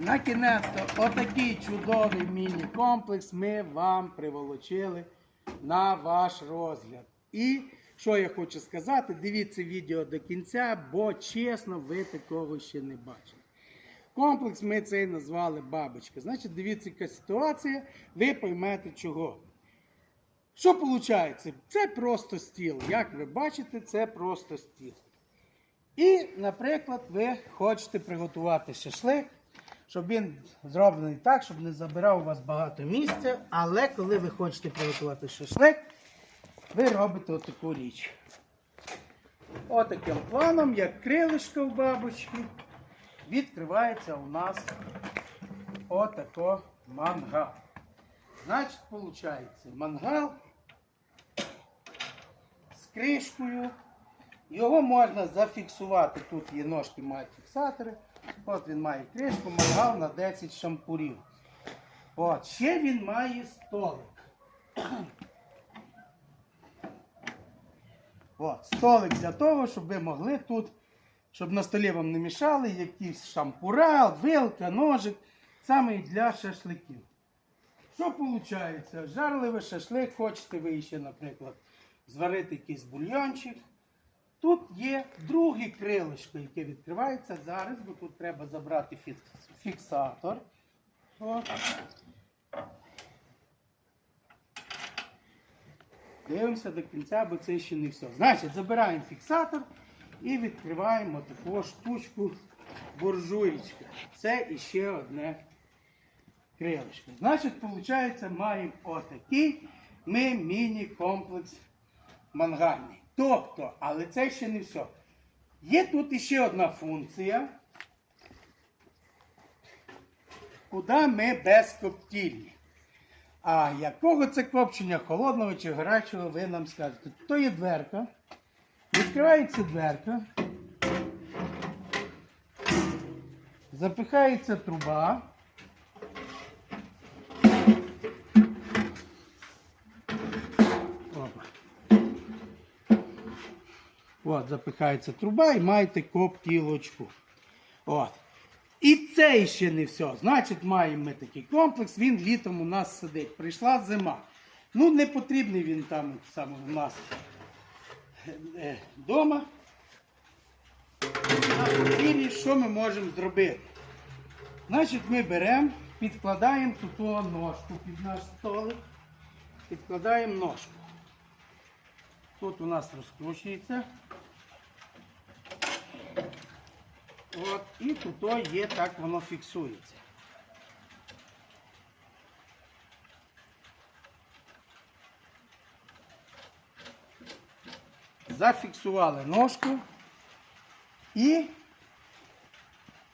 На кінець, отакий чудовий міні-комплекс ми вам приволочили на ваш розгляд. І що я хочу сказати, дивіться відео до кінця, бо чесно, ви такого ще не бачили. Комплекс ми цей назвали бабочка. Значить, дивіться, яка ситуація, ви поймете чого. Що виходить? Це просто стіл. Як ви бачите, це просто стіл. І, наприклад, ви хочете приготувати шашлик, щоб він зроблений так, щоб не забирав у вас багато місця. Але коли ви хочете приготувати шашлик, ви робите отаку річ. Отаким планом, як крилишко в бабочки, відкривається у нас отако мангал. Значить, виходить, мангал з кришкою. Його можна зафіксувати. Тут є ножки мають фіксатори. От він має кришку, мангал на 10 шампурів. От, ще він має столик. От, столик для того, щоб ви могли тут, щоб на столі вам не мішали якісь шампура, вилка, ножик, саме для шашликів. Що виходить? Жарливий шашлик, хочете ви ще, наприклад, зварити якийсь бульйончик. Тут є друге крилишко, яке відкривається зараз, бо тут треба забрати фіксатор. От. Дивимося до кінця, бо це ще не все. Значить, забираємо фіксатор і відкриваємо таку штучку буржуєчка. Це іще одне крилишко. Значить, виходить, маємо отакий ми міні-комплекс мангальний. Тобто, але це ще не все. Є тут іще одна функція, куди ми безкоптільні. А якого це копчення, холодного чи гарячого, ви нам скажете. То є дверка. Відкривається дверка. Запихається труба. От, запихається труба і маєте коптілочку. От. І це ще не все. Значить, маємо ми такий комплекс, він літом у нас сидить. Прийшла зима. Ну, не потрібний він там саме у нас вдома. На подвір'ї що ми можемо зробити? Значить, ми беремо, підкладаємо тут ножку під наш столик. Підкладаємо ножку. Тут у нас розкручується. От, і тут є, так воно фіксується. Зафіксували ножку. І,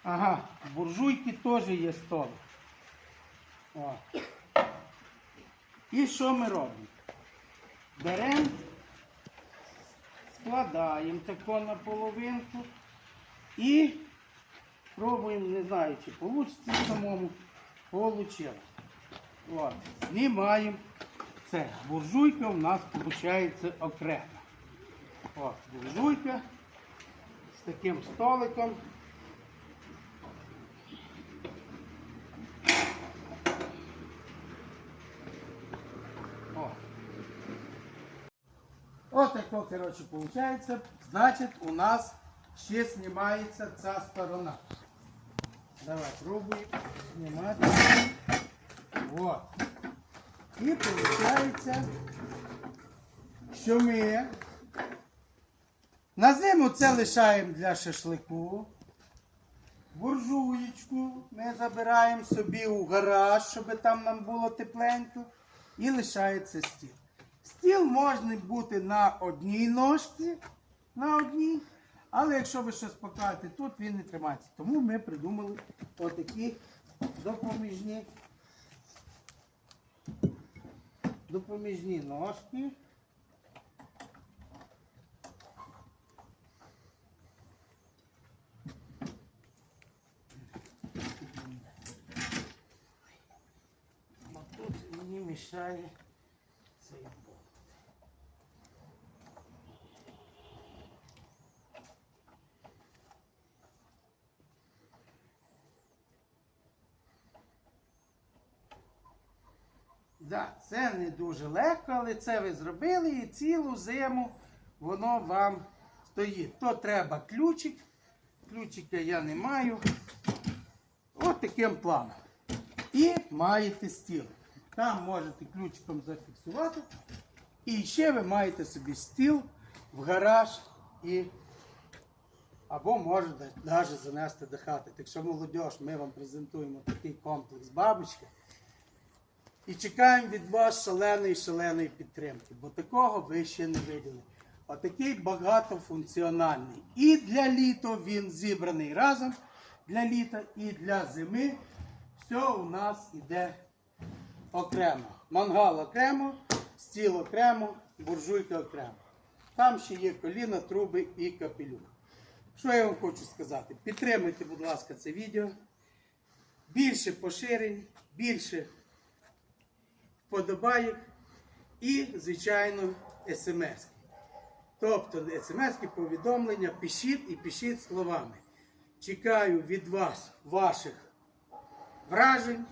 ага, буржуйки теж є столик. О. І що ми робимо? Беремо, складаємо тако на половинку і пробуємо, не знаю, чи вийде самому. Получилось. От. Знімаємо це. Буржуйка у нас виходить окремо. От, буржуйка з таким столиком. О. Ось тако, коротше, виходить. Значить, у нас ще знімається ця сторона. Давай, пробуй знімати. Вот. І виходить, що ми на зиму це лишаємо для шашлику. Буржуєчку ми забираємо собі у гараж, щоб там нам було тепленько. І лишається стіл. Стіл може бути на одній ножці, на одній. Але якщо ви щось покажете тут, він не тримається. Тому ми придумали отакі допоміжні, допоміжні ножки. Тут мені мішає цей болт. Да, це не дуже легко, але це ви зробили і цілу зиму воно вам стоїть. То треба ключик. Ключика я не маю. От таким планом. І маєте стіл. Там можете ключиком зафіксувати. І ще ви маєте собі стіл в гараж і або можете навіть занести до хати. Так що, молодь, ми вам презентуємо такий комплекс бабочки. І чекаємо від вас шаленої шаленої підтримки, бо такого ви ще не виділи. Отакий багатофункціональний. І для літа він зібраний разом для літа, і для зими. Все у нас іде окремо. Мангал окремо, стіл окремо, буржуйка окремо. Там ще є коліна, труби і капелюх. Що я вам хочу сказати? Підтримуйте, будь ласка, це відео. Більше поширень, більше вподобайок і, звичайно, смс. Тобто смс повідомлення пишіть і пишіть словами. Чекаю від вас ваших вражень.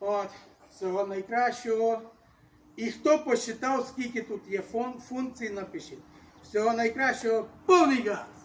От, всього найкращого. І хто посчитав, скільки тут є функцій, напишіть. Всього найкращого, повний газ!